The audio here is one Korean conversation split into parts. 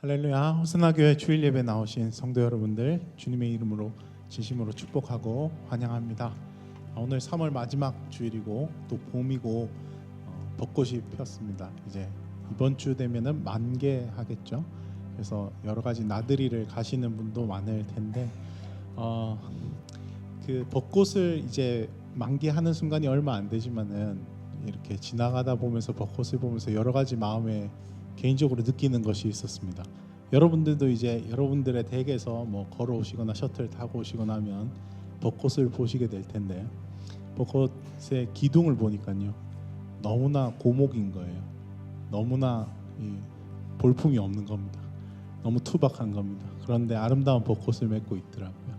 할렐루야 호스나 교회 주일 예배 나오신 성도 여러분들 주님의 이름으로 진심으로 축복하고 환영합니다. 아, 오늘 3월 마지막 주일이고 또 봄이고 어, 벚꽃이 피었습니다. 이제 이번 주 되면은 만개하겠죠. 그래서 여러 가지 나들이를 가시는 분도 많을 텐데 어, 그 벚꽃을 이제 만개하는 순간이 얼마 안 되지만은 이렇게 지나가다 보면서 벚꽃을 보면서 여러 가지 마음에 개인적으로 느끼는 것이 있었습니다. 여러분들도 이제 여러분들의 댁에서 뭐 걸어오시거나 셔틀 타고 오시거나 하면 벚꽃을 보시게 될 텐데 벚꽃의 기둥을 보니까요 너무나 고목인 거예요. 너무나 이 볼품이 없는 겁니다. 너무 투박한 겁니다. 그런데 아름다운 벚꽃을 맺고 있더라고요.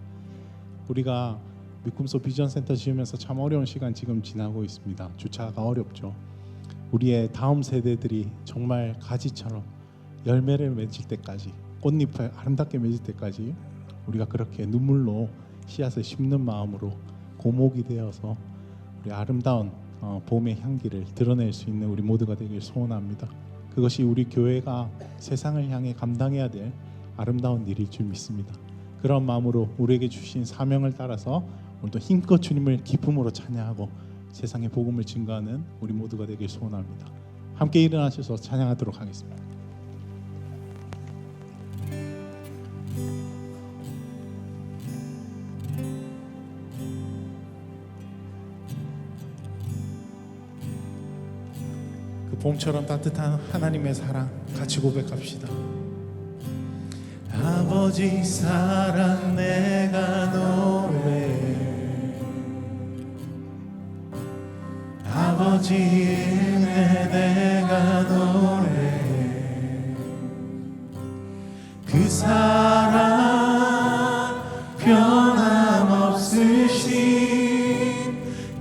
우리가 미꿈소 비전 센터 지으면서 참 어려운 시간 지금 지나고 있습니다. 주차가 어렵죠. 우리의 다음 세대들이 정말 가지처럼 열매를 맺을 때까지 꽃잎을 아름답게 맺을 때까지 우리가 그렇게 눈물로 씨앗을 심는 마음으로 고목이 되어서 우리 아름다운 어, 봄의 향기를 드러낼 수 있는 우리 모두가 되길 소원합니다. 그것이 우리 교회가 세상을 향해 감당해야 될 아름다운 일일 줄 믿습니다. 그런 마음으로 우리에게 주신 사명을 따라서 오늘도 힘껏 주님을 기쁨으로 찬양하고 세상의 복음을 증거하는 우리 모두가 되길 소원합니다. 함께 일어나셔서 찬양하도록 하겠습니다. 그 봄처럼 따뜻한 하나님의 사랑 같이 고백합시다. 아버지 사랑 내가 노 아버지 은혜 내가 노래 그 사랑 변함없으신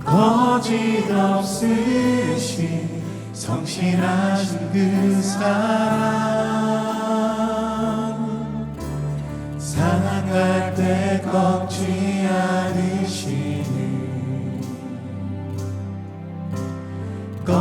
거짓 없으신 성실하신 그 사랑. 상한 때 꺾지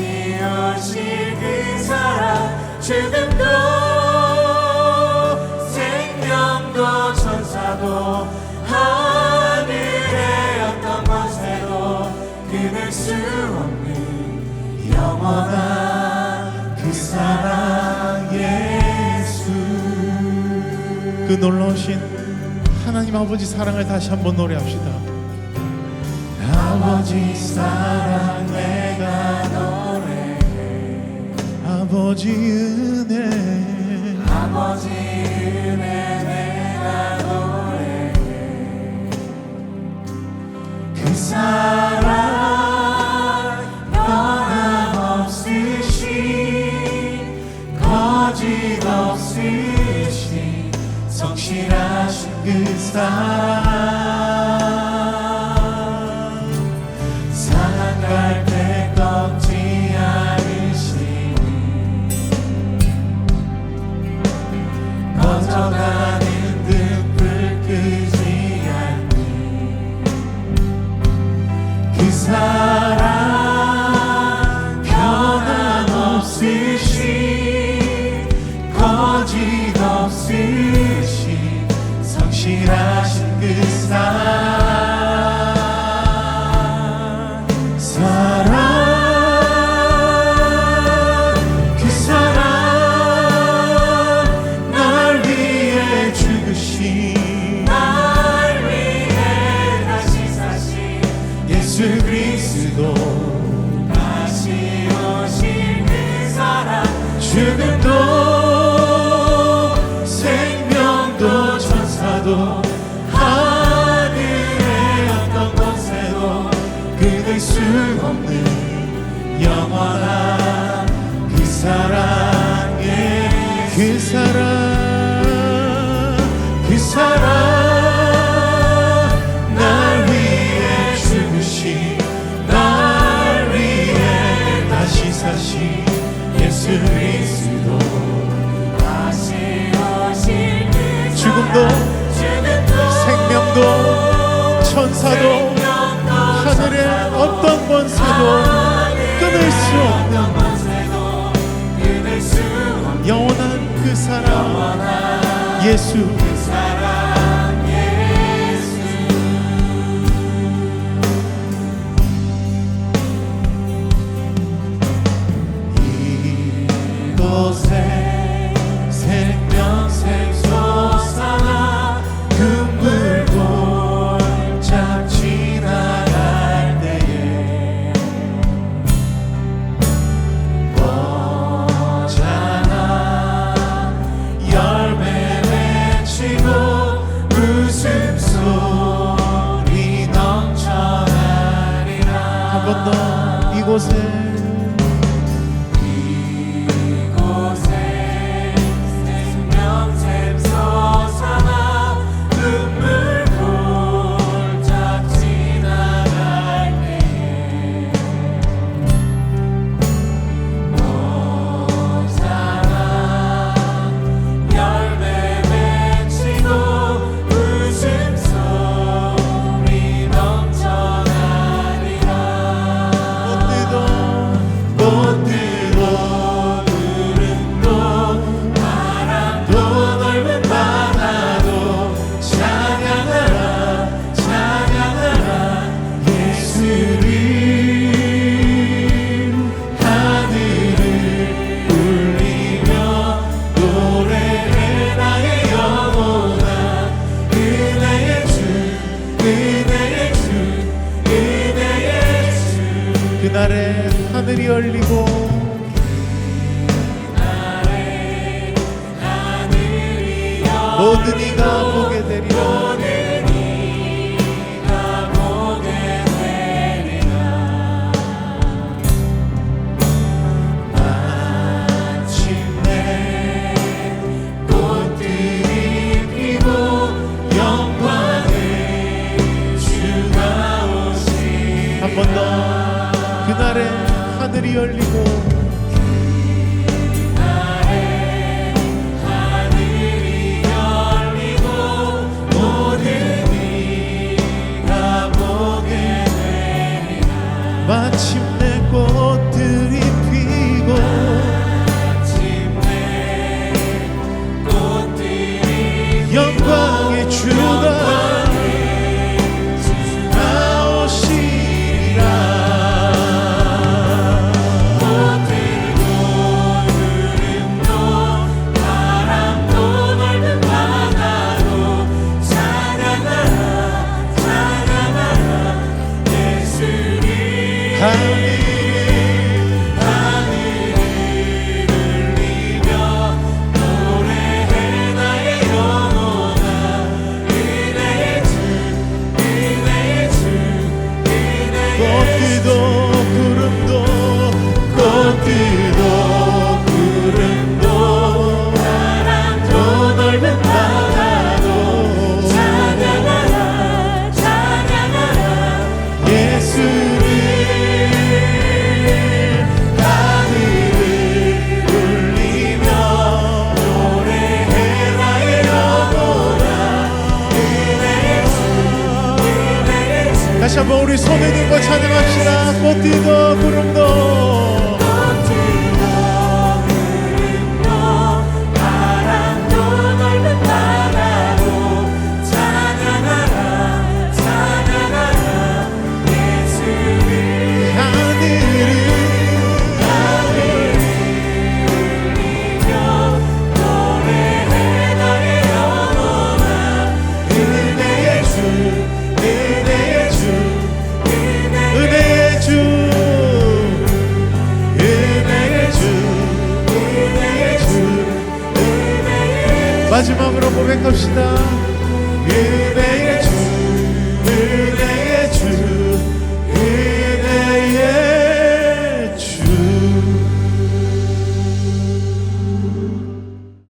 다시 오실 그 사랑 죽음도 생명도 천사도 하늘의 어떤 것에도 끊을 수 없는 영원한 그 사랑 예수. 그 놀라우신 하나님 아버지 사랑을 다시 한번 노래합시다. 아버지 사랑 내가 노래해 아버지 은혜. 아버지 은혜 내가 노래해. 그 사랑 거짓 없으신 성실하신 그 사랑 꺼져가는 등불 끄지 않는 그 사랑 변함없으신 거짓 없으신 성실하신 그 사랑 예수 그리스도. 다시 오신 그 사랑. 죽음도 생명도 천사도 하늘의 어떤 곳에도 그댈 수 없는 영원한 그 사랑의 그 사랑. 생명도 생명도 천사도 하늘의 어떤 권세도 끊을 수 없는 영원한 그 사랑 예수. 그날에 하늘이 열리고 그날에 하늘이 모든 이가 보게 되리라. 다시 한번 우리 손에 든거 찬양합시다. 꽃띠도 구름도. 마지막으로 고백합시다. 은혜